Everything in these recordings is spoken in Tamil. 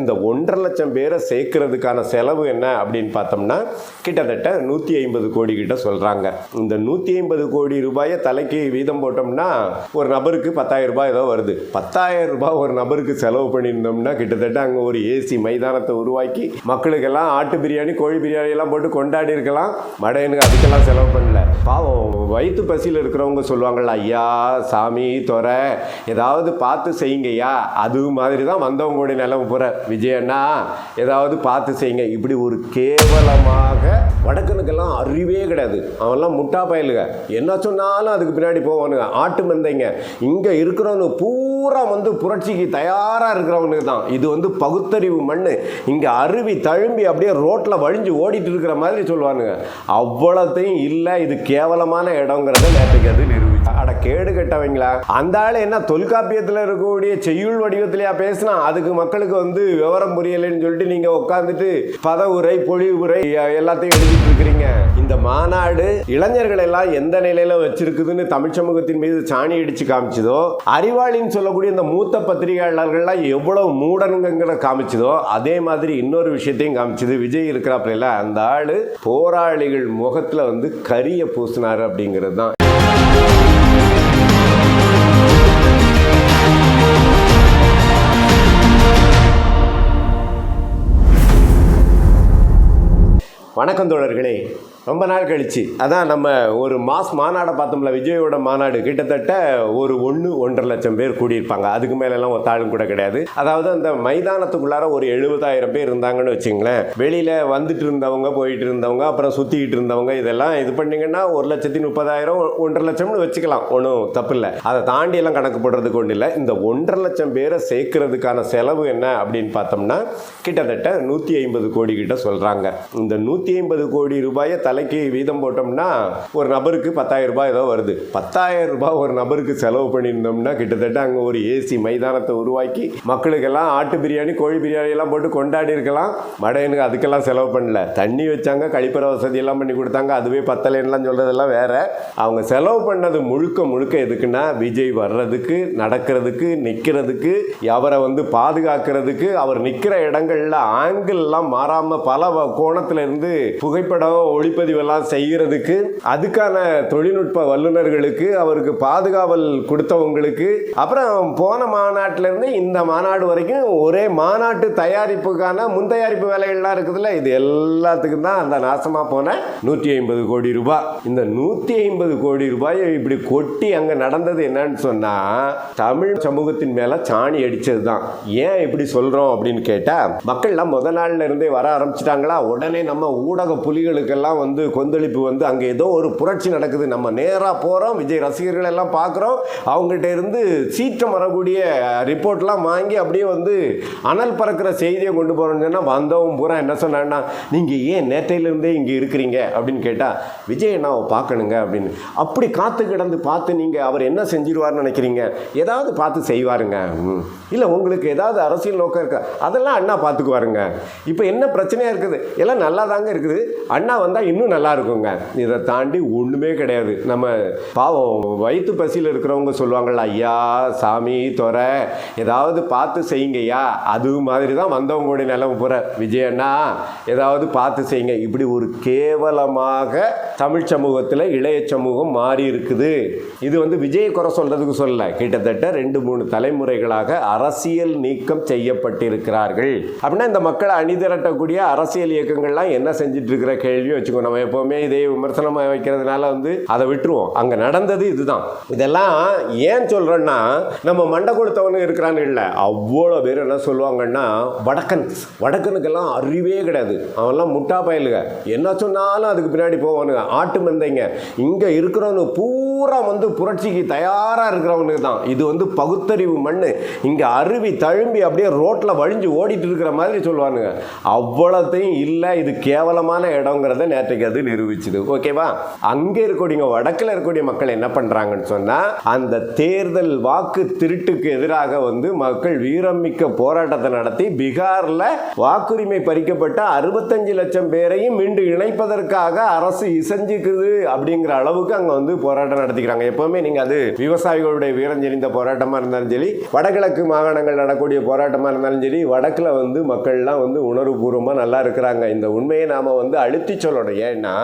இந்த ஒன்றரை லட்சம் பேரை சேர்க்கறதுக்கான செலவு என்ன அப்படின்னு பார்த்தோம்னா கிட்டத்தட்ட நூற்றி ஐம்பது கோடி கிட்ட சொல்கிறாங்க இந்த நூற்றி ஐம்பது கோடி ரூபாயை தலைக்கு வீதம் போட்டோம்னா ஒரு நபருக்கு பத்தாயிரம் ரூபாய் ஏதோ வருது. பத்தாயிரம் ரூபாய் ஒரு நபருக்கு செலவு பண்ணியிருந்தோம்னா கிட்டத்தட்ட அங்கே ஒரு ஏசி மைதானத்தை உருவாக்கி மக்களுக்கெல்லாம் ஆட்டு பிரியாணி கோழி பிரியாணி எல்லாம் போட்டு கொண்டாடி இருக்கலாம். மடையனுக்கு அதுக்கெல்லாம் செலவு பண்ணல. பாவம் வயிற்று பசியில் இருக்கிறவங்க சொல்லுவாங்கள்ல ஐயா சாமி துறை ஏதாவது பார்த்து செய்யுங்கய்யா. அது மாதிரி தான் வந்தவங்களுடைய நிலவு போகிற விஜயண்ணா ஏதாவது பார்த்து செய்யுங்க. இப்படி ஒரு கேவலமாக வடக்கனுக்கெல்லாம் அறிவே கிடையாது. அவன்லாம் முட்டா பயலுங்க என்ன சொன்னாலும் அதுக்கு பின்னாடி போவானுங்க. ஆட்டு மந்தைங்க. இங்கே இருக்கிறவனு பூரா வந்து புரட்சிக்கு தயாராக இருக்கிறவனுக்கு தான். இது வந்து பகுத்தறிவு மண் இங்கே அருவி தழும்பி அப்படியே ரோட்டில் வழிஞ்சு ஓடிட்டு இருக்கிற மாதிரி சொல்லுவானுங்க அவ்வளோத்தையும் இல்லை இது கேவலமான இடங்கிறத நேற்றுக்கு அது அட கேடு கெட்டவங்களா? அந்த ஆள் என்ன தொல்காப்பியத்தில் இருக்கக்கூடிய செய்யுள் வடிவத்திலையா பேசினா? அதுக்கு மக்களுக்கு வந்து விவரம் புரியலைன்னு சொல்லிட்டு நீங்கள் உட்காந்துட்டு பத உரை பொழிவு உரை எல்லாத்தையும் எழுதிட்டு இருக்கிறீங்க. இந்த மாநாடு இளைஞர்கள் எல்லாம் எந்த நிலையில வச்சிருக்குதுன்னு தமிழ் சமூகத்தின் மீது சாணி அடிச்சு காமிச்சதோ அறிவாளின்னு சொல்லக்கூடிய இந்த மூத்த பத்திரிகையாளர்கள்லாம் எவ்வளவு மூடனுங்கிற காமிச்சதோ அதே மாதிரி இன்னொரு விஷயத்தையும் காமிச்சது. விஜய் இருக்கிறாப்புல அந்த ஆள் போராளிகள் முகத்துல வந்து கரிய பூசினாரு அப்படிங்கிறது தான். வணக்கம் தோழர்களே. ரொம்ப நாள் கழிச்சு. அதான் நம்ம ஒரு மாஸ் மாநாடை பார்த்தோம்ல விஜயோட மாநாடு. கிட்டத்தட்ட ஒரு ஒன்று ஒன்றரை லட்சம் பேர் கூடியிருப்பாங்க. அதுக்கு மேலெல்லாம் ஒத்தாளும் கூட கிடையாது. அதாவது அந்த மைதானத்துக்குள்ளார ஒரு எழுபதாயிரம் பேர் இருந்தாங்கன்னு வச்சுங்களேன். வெளியில் வந்துட்டு இருந்தவங்க போயிட்டு இருந்தவங்க அப்புறம் சுற்றிக்கிட்டு இருந்தவங்க இதெல்லாம் இது பண்ணிங்கன்னா ஒரு லட்சத்தி முப்பதாயிரம் ஒன்றரை லட்சம்னு வச்சுக்கலாம். ஒன்றும் தப்பு இல்லை. அதை தாண்டி எல்லாம் கணக்கு போடுறதுக்கு ஒன்றும் இல்லை. இந்த ஒன்றரை லட்சம் பேரை சேர்க்கறதுக்கான செலவு என்ன அப்படின்னு பார்த்தோம்னா கிட்டத்தட்ட நூற்றி ஐம்பது கோடி கிட்ட சொல்கிறாங்க இந்த நூற்றி ஐம்பது கோடி ரூபாயை தலைக்கு வீதம் போட்டோம்னா ஒரு நபருக்கு பத்தாயிரம் ரூபாய் ஏதோ வருது. பத்தாயிரம் ரூபாய் ஒரு நபருக்கு செலவு பண்ணியிருந்தோம்னா கிட்டத்தட்ட அங்கே ஒரு ஏசி மைதானத்தை உருவாக்கி மக்களுக்கெல்லாம் ஆட்டு பிரியாணி கோழி பிரியாணி எல்லாம் போட்டு கொண்டாடி இருக்கலாம். மடையனுக்கு அதுக்கெல்லாம் செலவு பண்ணல. தண்ணி வச்சாங்க கழிப்பற வசதி எல்லாம் பண்ணி கொடுத்தாங்க. அதுவே பத்தலைன்னுலாம் சொல்கிறதெல்லாம் வேற. அவங்க செலவு பண்ணது முழுக்க முழுக்க எதுக்குன்னா விஜய் வர்றதுக்கு நடக்கிறதுக்கு நிற்கிறதுக்கு அவரை வந்து பாதுகாக்கிறதுக்கு அவர் நிற்கிற இடங்கள்ல ஆங்கிள்லாம் மாறாமல் பல வ- கோணத்துல இருந்து புகைப்படம் ஒளிப்பதிவெல்லாம் செய்கிறதுக்கு அதுக்கான தொழில்நுட்ப வல்லுநர்களுக்கு அவருக்கு பாதுகாவல் கொடுத்தவங்களுக்கு அப்புறம் போன மாநாட்டில இருந்து இந்த மாநாடு வரைக்கும் ஒரே மாநாட்டு தயாரிப்புக்கான முன் தயாரிப்பு வேலைகள்லாம் இருக்குதுல்ல இது எல்லாத்துக்கும் தான் அந்த நாசமாக போன நூற்றி ஐம்பது கோடி ரூபாய் இந்த நூற்றி ஐம்பது கோடி ரூபாயை இப்படி கொட்டி அங்கே நடந்தது என்னன்னு சொன்னால் தமிழ் சமூகத்தின் மேலே சாணி அடித்தது தான் ஏன் இப்படி சொல்கிறோம் அப்படின்னு கேட்டால் மக்கள்லாம் முத நாள்ல இருந்தே வர ஆரம்பிச்சிட்டாங்களா? உடனே நம்ம ஊடக புலிகளுக்கெல்லாம் வந்து வந்து கொந்தளிப்பு வந்து அங்கே ஏதோ ஒரு புரட்சி நடக்குது. நம்ம நேராக போகிறோம் விஜய் ரசிகர்கள் எல்லாம் பார்க்குறோம் அவங்ககிட்ட இருந்து சீற்றம் வரக்கூடிய ரிப்போர்ட்லாம் வாங்கி அப்படியே வந்து அனல் பறக்கிற செய்தியை கொண்டு போகிறோம்னு சொன்னால் வந்தவன் பூரா என்ன சொன்னான்னா நீங்கள் ஏன் நேற்றையிலேருந்தே இங்கே இருக்கிறீங்க? அப்படின்னு கேட்டால் விஜய் நான் பார்க்கணுங்க அப்படின்னு. அப்படி காத்து கிடந்து பார்த்து நீங்கள் அவர் என்ன செஞ்சிருவார்னு நினைக்கிறீங்க? ஏதாவது பார்த்து செய்வாருங்க. ம். இல்லை உங்களுக்கு ஏதாவது அரசியல் நோக்கம் இருக்கா? அதெல்லாம் அண்ணா பார்த்துக்குவாருங்க. இப்போ என்ன பிரச்சனையாக இருக்குது? எல்லாம் நல்லா தாங்க இருக்குது. அண்ணா வந்தால் இன்னும் நல்லா இருக்குங்க இதை தாண்டி ஒன்றுமே கிடையாது. நம்ம பாவம் வயிற்று பசியில் இருக்கிறவங்க சொல்லுவாங்கள்ல ஐயா சாமி துறை ஏதாவது பார்த்து செய்யுங்கய்யா. அது மாதிரி தான் வந்தவங்களுடைய நிலவு புற விஜயண்ணா ஏதாவது பார்த்து செய்யுங்க. இப்படி ஒரு கேவலமாக தமிழ் சமூகத்தில் இளைய சமூகம் மாறி இருக்குது. இது வந்து விஜய் குறை சொல்றதுக்கு சொல்லல. கிட்டத்தட்ட ரெண்டு மூணு தலைமுறைகளாக அரசியல் நீக்கம் செய்யப்பட்டிருக்கிறார்கள். அப்படின்னா இந்த மக்களை அணிதிரட்டக்கூடிய அரசியல் இயக்கங்கள்லாம் என்ன செஞ்சிட்டு இருக்கிற கேள்வியும் வச்சுக்கோ. நம்ம எப்போவுமே இதே விமர்சனமாக வைக்கிறதுனால வந்து அதை விட்டுருவோம். அங்கே நடந்தது இதுதான். இதெல்லாம் ஏன் சொல்கிறேன்னா நம்ம மண்டை கொடுத்தவனு இருக்கிறான்னு இல்லை. அவ்வளோ பேர் என்ன சொல்லுவாங்கன்னா வடக்கன் வடக்கனுக்கெல்லாம் அறிவே கிடையாது. அவன்லாம் முட்டா பயலுங்க என்ன சொன்னாலும் அதுக்கு பின்னாடி போவானுங்க ஆட்டு மந்தைங்க. இங்கே இருக்கிறவனு பூரா வந்து புரட்சிக்கு தயாராக இருக்கிறவங்களுக்கு தான். இது வந்து பகுத்தறிவு மண் இங்கே அருவி தழும்பி அப்படியே ரோட்டில் வழிஞ்சு ஓடிட்டு இருக்கிற மாதிரி சொல்லுவானுங்க. அவ்வளோத்தையும் இல்லை இது கேவலமான இடங்கிறத நேற்றைக்கு அது நிரூபிச்சுது. ஓகேவா அங்கே இருக்கக்கூடிய வடக்கில் இருக்கக்கூடிய மக்கள் என்ன பண்ணுறாங்கன்னு சொன்னால் அந்த தேர்தல் வாக்கு திருட்டுக்கு எதிராக வந்து மக்கள் வீரமிக்க போராட்டத்தை நடத்தி பீகாரில் வாக்குரிமை பறிக்கப்பட்ட அறுபத்தஞ்சு லட்சம் பேரையும் மீண்டும் இணைப்பதற்காக அரசு இசைஞ்சுக்குது அப்படிங்கிற அளவுக்கு அங்கே வந்து போராட்டம் நடத்தி நடத்திக்கிறாங்க எப்பவுமே நீங்க அது விவசாயிகளுடைய வீரம் தெரிந்த போராட்டமா இருந்தாலும் சரி வடகிழக்கு மாகாணங்கள் நடக்கக்கூடிய போராட்டமா இருந்தாலும் சரி வடக்குல வந்து மக்கள்லாம் வந்து உணர்வுபூர்வமா நல்லா இருக்கிறாங்க. இந்த உண்மையை நாம வந்து அழுத்தி சொல்லணும். ஏன்னா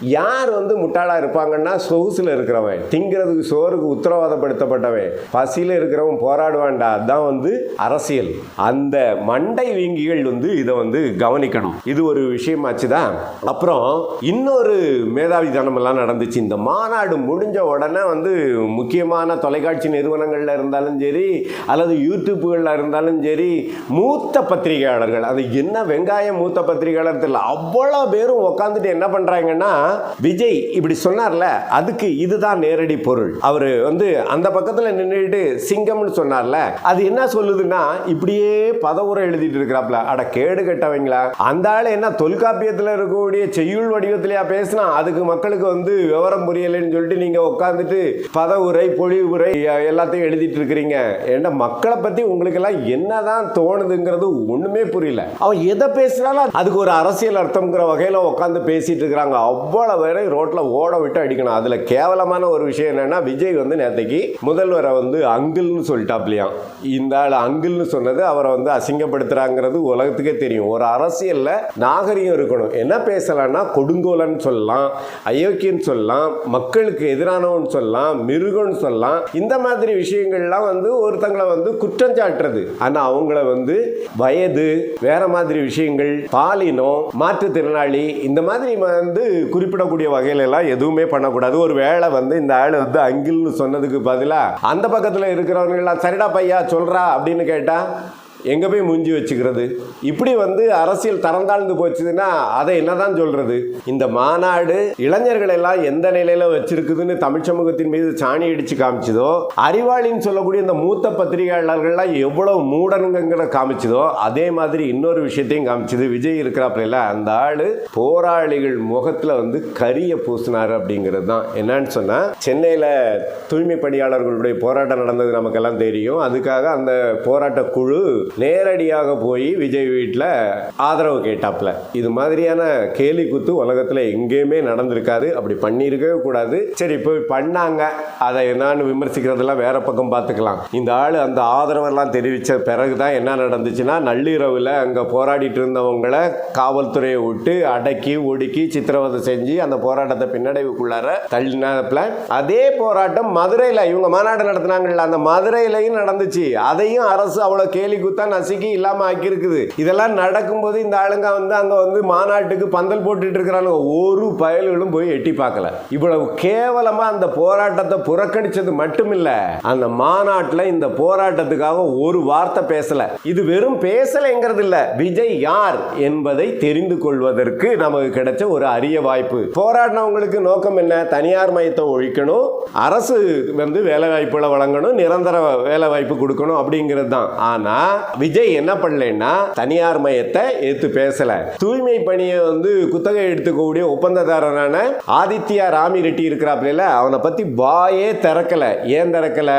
யார் வந்து முட்டாளா இருப்பாங்கன்னா சொகுசுல இருக்கிறவன். திங்கிறதுக்கு சோறுக்கு உத்தரவாதப்படுத்தப்பட்டவன். பசியில இருக்கிறவன் போராடுவான்டா. அதான் வந்து அரசியல். அந்த மண்டை வீங்கிகள் வந்து இதை வந்து கவனிக்கணும். இது ஒரு விஷயமாச்சுதான் அப்புறம் இன்னொரு மேதாவித்தனம் எல்லாம் நடந்துச்சு. இந்த மாநாடு முடிஞ்ச உடனே வந்து முக்கியமான தொலைக்காட்சி நிறுவனங்கள்ல இருந்தாலும் சரி அல்லது யூடியூப்புகளில் இருந்தாலும் சரி மூத்த பத்திரிகையாளர்கள் அது என்ன வெங்காயம் மூத்த பத்திரிகையாளர் தெரியல அவ்வளோ பேரும் உட்காந்துட்டு என்ன பண்றாங்கன்னா விஜய் இப்படி சொன்னார்ல அதுக்கு இதுதான் நேரடி பொருள். அவர் வந்து அந்த பக்கத்தில் நின்றுட்டு சிங்கம்னு சொன்னார்ல அது என்ன சொல்லுதுன்னா இப்படியே பதவுரை எழுதிட்டு இருக்கிறாப்ல. அட கேடு கட்டவங்களா? அந்த ஆள் என்ன தொல்காப்பியத்தில் இருக்கக்கூடிய செய்யுள் வடிவத்திலையா பேசினா அதுக்கு மக்களுக்கு வந்து விவரம் புரியலைன்னு சொல்லிட்டு நீங்க உட்காந்துட்டு பதவுரை பொழிவுரை எல்லாத்தையும் எழுதிட்டு இருக்கிறீங்க ஏன்னா மக்களை பத்தி உங்களுக்கு எல்லாம் என்னதான் தோணுதுங்கிறது ஒண்ணுமே புரியல. அவன் எதை பேசினாலும் அதுக்கு ஒரு அரசியல் அர்த்தம்ங்கிற வகையில உட்காந்து பேசிட்டு இருக்கிறாங்க அவ்வளவு பேரை ரோட்ல ஓட விட்டு அடிக்கணும். அதுல கேவலமான ஒரு விஷயம் என்னன்னா விஜய் வந்து நேற்றுக்கு முதல்வரை வந்து அங்கிள்னு சொல்லிட்டாப்லையாம் இந்த ஆள் அங்கிள்னு சொன்னது அவரை வந்து அசிங்கப்படுத்துறாங்கிறது உலகத்துக்கே தெரியும். ஒரு அரசியல்ல நாகரிகம் இருக்கணும். என்ன பேசலாம்னா கொடுங்கோலன் சொல்லலாம் அயோக்கியன்னு சொல்லலாம் மக்களுக்கு எதிரான எதிரானவன் சொல்லலாம் மிருகம்னு சொல்லலாம். இந்த மாதிரி விஷயங்கள்லாம் வந்து ஒருத்தங்களை வந்து குற்றம் சாட்டுறது. ஆனால் அவங்கள வந்து வயது வேற மாதிரி விஷயங்கள் பாலினம் மாற்றுத்திறனாளி இந்த மாதிரி வந்து குறிப்பிடக்கூடிய வகையில எல்லாம் எதுவுமே பண்ணக்கூடாது. ஒரு வேளை வந்து இந்த ஆள் வந்து அங்கிள்னு சொன்னதுக்கு பதிலாக அந்த பக்கத்தில் இருக்கிறவங்க எல்லாம் சரிடா பையா சொல்றா அப்படின்னு கேட்டால் எங்கே போய் மூஞ்சி வச்சுக்கிறது? இப்படி வந்து அரசியல் தரந்தாழ்ந்து போச்சுன்னா அதை என்னதான் சொல்றது? இந்த மாநாடு இளைஞர்கள் எல்லாம் எந்த நிலையில வச்சிருக்குதுன்னு தமிழ் சமூகத்தின் மீது சாணி அடிச்சு காமிச்சதோ அறிவாளின்னு சொல்லக்கூடிய இந்த மூத்த பத்திரிகையாளர்கள்லாம் எவ்வளவு மூடனுங்கிற காமிச்சதோ அதே மாதிரி இன்னொரு விஷயத்தையும் காமிச்சது. விஜய் இருக்கிறாப்புல அந்த ஆள் போராளிகள் முகத்தில் வந்து கரிய பூசினார் அப்படிங்கிறது தான். என்னன்னு சொன்னால் சென்னையில் தூய்மை பணியாளர்களுடைய போராட்டம் நடந்தது நமக்கெல்லாம் தெரியும். அதுக்காக அந்த போராட்ட குழு நேரடியாக போய் விஜய் வீட்டில் ஆதரவு கேட்டாப்ல. இது மாதிரியான கேலி குத்து உலகத்தில் எங்கேயுமே நடந்திருக்காது. அப்படி பண்ணியிருக்கவே கூடாது. சரி போய் பண்ணாங்க. அதை என்னான்னு விமர்சிக்கிறதெல்லாம் வேற பக்கம் பார்த்துக்கலாம். இந்த ஆள் அந்த ஆதரவெல்லாம் தெரிவித்த பிறகு தான் என்ன நடந்துச்சுன்னா நள்ளிரவில் அங்கே போராடிட்டு இருந்தவங்களை காவல்துறையை விட்டு அடக்கி ஒடுக்கி சித்திரவதை செஞ்சு அந்த போராட்டத்தை பின்னடைவுக்குள்ளார தள்ளினாப்புல அதே போராட்டம் மதுரையில் இவங்க மாநாடு நடத்தினாங்கல்ல அந்த மதுரையிலையும் நடந்துச்சு. அதையும் அரசு அவ்வளோ கேலி குத்து நசுக்கி இல்லாமல் ஆக்கியிருக்குது. இதெல்லாம் நடக்கும்போது இந்த ஆளுங்க வந்து அங்கே வந்து மாநாட்டுக்கு பந்தல் போட்டுட்டு இருக்கிறானுங்க ஒரு பயல்களும் போய் எட்டி பார்க்கல. இவ்வளவு கேவலமாக அந்த போராட்டத்தை புறக்கணிச்சது இல்லை அந்த மாநாட்டில் இந்த போராட்டத்துக்காக ஒரு வார்த்தை பேசலை. இது வெறும் பேசலைங்கிறது இல்லை விஜய் யார் என்பதை தெரிந்து கொள்வதற்கு நமக்கு கிடைச்ச ஒரு அரிய வாய்ப்பு. போராடினவங்களுக்கு நோக்கம் என்ன? தனியார் மையத்தை ஒழிக்கணும். அரசு வந்து வேலை வாய்ப்புகளை வழங்கணும். நிரந்தர வேலை வாய்ப்பு கொடுக்கணும் அப்படிங்கிறது தான். ஆனால் விஜய் என்ன பண்ணலைன்னா தனியார் மையத்தை எடுத்து பேசல. தூய்மை பணியை வந்து குத்தகை எடுத்துக்கக்கூடிய ஒப்பந்ததாரரான ஆதித்யா ராமி ரெட்டி இருக்கிறாப்ல அவனை பத்தி வாயே திறக்கல. ஏன் திறக்கல?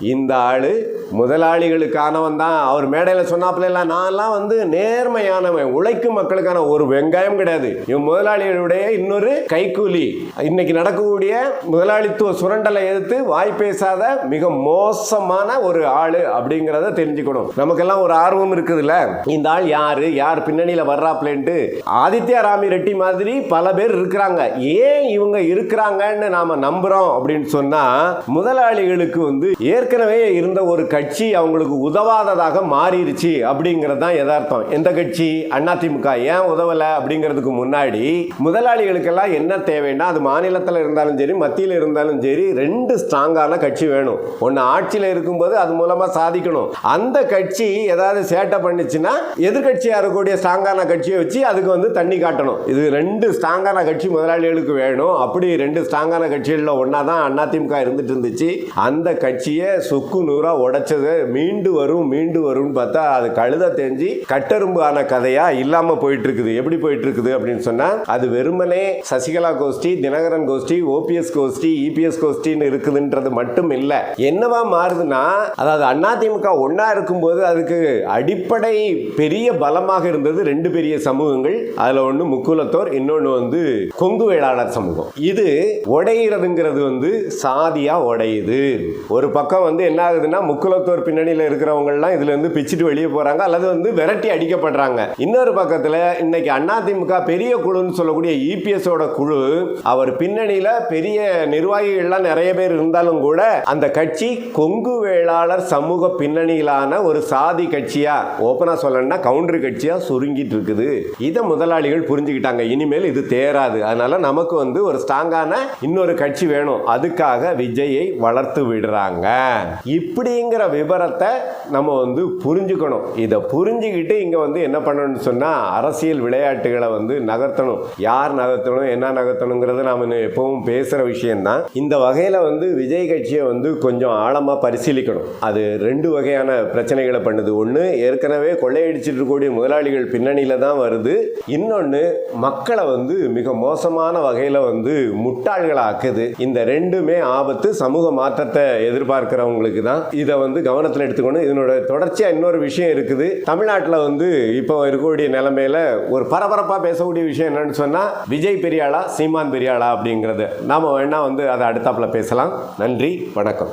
இந்த ஆளு முதலாளிகளுக்கானவன் தான். அவர் மேடையில் சொன்னாப்ல எல்லாம் நான்லாம் வந்து நேர்மையானவன். உழைக்கும் மக்களுக்கான ஒரு வெங்காயம் கிடையாது. இவன் முதலாளிகளுடைய இன்னொரு கைக்கூலி இன்னைக்கு நடக்கக்கூடிய முதலாளித்துவ சுரண்டலை எதிர்த்து வாய் பேசாத மிக மோசமான ஒரு ஆளு அப்படிங்கிறத தெரிஞ்சுக்கணும். நமக்கெல்லாம் ஒரு ஆர்வம் இருக்குதுல்ல? இந்த ஆள் யாரு? யார் பின்னணியில வர்றாப்லேன்ட்டு ஆதித்யா ராமி ரெட்டி மாதிரி பல பேர் இருக்கிறாங்க. ஏன் இவங்க இருக்கிறாங்கன்னு நாம நம்புறோம் அப்படின்னு சொன்னா முதலாளிகளுக்கு வந்து ஏற்கனவே இருந்த ஒரு கட்சி அவங்களுக்கு உதவாததாக மாறிடுச்சு அப்படிங்கிறது தான் யதார்த்தம். எந்த கட்சி? அதிமுக ஏன் உதவல அப்படிங்கிறதுக்கு முன்னாடி முதலாளிகளுக்கெல்லாம் என்ன தேவைன்னா அது மாநிலத்தில் இருந்தாலும் சரி மத்தியில் இருந்தாலும் சரி ரெண்டு ஸ்ட்ராங்கான கட்சி வேணும். ஒன்று ஆட்சியில் இருக்கும்போது அது மூலமாக சாதிக்கணும். அந்த கட்சி ஏதாவது சேட்டை பண்ணிச்சுன்னா எதிர்கட்சியாக இருக்கக்கூடிய ஸ்ட்ராங்கான கட்சியை வச்சு அதுக்கு வந்து தண்ணி காட்டணும். இது ரெண்டு ஸ்ட்ராங்கான கட்சி முதலாளிகளுக்கு வேணும். அப்படி ரெண்டு ஸ்ட்ராங்கான கட்சிகளில் ஒன்றா தான் அதிமுக இருந்துட்டு இருந்துச்சு. அந்த கட்சியை சொக்கு நூறாக உடைச்சது. மீண்டு வரும் மீண்டு வரும்னு பார்த்தா அது கழுத தெரிஞ்சு கட்டெரும்பு கதையாக இல்லாமல் போயிட்டு இருக்குது எப்படி போயிட்டு இருக்குது அப்படின்னு சொன்னால் அது வெறுமனே சசிகலா கோஷ்டி தினகரன் கோஷ்டி ஓபிஎஸ் கோஷ்டி இபிஎஸ் கோஷ்டின்னு இருக்குதுன்றது மட்டும் இல்லை. என்னவா மாறுதுன்னா அதாவது அதிமுக ஒன்றா இருக்கும்போது அதுக்கு இதற்கு அடிப்படை பெரிய பலமாக இருந்தது ரெண்டு பெரிய சமூகங்கள். அதுல ஒன்று முக்குலத்தோர் இன்னொன்று வந்து கொங்கு வேளாளர் சமூகம். இது உடையிறதுங்கிறது வந்து சாதியா உடையுது. ஒரு பக்கம் வந்து என்ன ஆகுதுன்னா முக்குலத்தோர் பின்னணியில் இருக்கிறவங்கலாம் இதுல இருந்து பிச்சுட்டு வெளியே போறாங்க அல்லது வந்து விரட்டி அடிக்கப்படுறாங்க. இன்னொரு பக்கத்துல இன்னைக்கு அதிமுக பெரிய குழுன்னு சொல்லக்கூடிய இபிஎஸோட குழு அவர் பின்னணியில பெரிய நிர்வாகிகள்லாம் நிறைய பேர் இருந்தாலும் கூட அந்த கட்சி கொங்கு வேளாளர் சமூக பின்னணியிலான ஒரு சாதி கட்சியா ஓப்பனா சொல்லணும்னா கவுண்டர் கட்சியா சுருங்கிட்டு இருக்குது. இதை முதலாளிகள் புரிஞ்சுக்கிட்டாங்க. இனிமேல் இது தேராது. அதனால நமக்கு வந்து ஒரு ஸ்ட்ராங்கான இன்னொரு கட்சி வேணும். அதுக்காக விஜயை வளர்த்து விடுறாங்க. இப்படிங்கிற விவரத்தை நம்ம வந்து புரிஞ்சுக்கணும். இதை புரிஞ்சுக்கிட்டு இங்க வந்து என்ன பண்ணணும்னு சொன்னா அரசியல் விளையாட்டுகளை வந்து நகர்த்தணும். யார் நகர்த்தணும் என்ன நகர்த்தணுங்கிறது நாம எப்பவும் பேசுற விஷயம்தான். இந்த வகையில வந்து விஜய் கட்சியை வந்து கொஞ்சம் ஆழமா பரிசீலிக்கணும். அது ரெண்டு வகையான பிரச்சனைகளை பண்ணுது. ஒன்று ஏற்கனவே கொள்ளையடிச்சிட்டு இருக்கக்கூடிய முதலாளிகள் பின்னணியில் தான் வருது. இன்னொன்று மக்களை வந்து மிக மோசமான வகையில் வந்து முட்டாள்களாக்குது. இந்த ரெண்டுமே ஆபத்து சமூக மாற்றத்தை எதிர்பார்க்கிறவங்களுக்கு தான். இதை வந்து கவனத்தில் எடுத்துக்கணும். இதனோட தொடர்ச்சியாக இன்னொரு விஷயம் இருக்குது. தமிழ்நாட்டில் வந்து இப்போ இருக்கக்கூடிய நிலைமையில ஒரு பரபரப்பாக பேசக்கூடிய விஷயம் என்னன்னு சொன்னால் விஜய் பெரியாளா சீமான் பெரியாளா அப்படிங்கிறது. நாம் வேணால் வந்து அதை அடுத்தாப்புல பேசலாம். நன்றி வணக்கம்.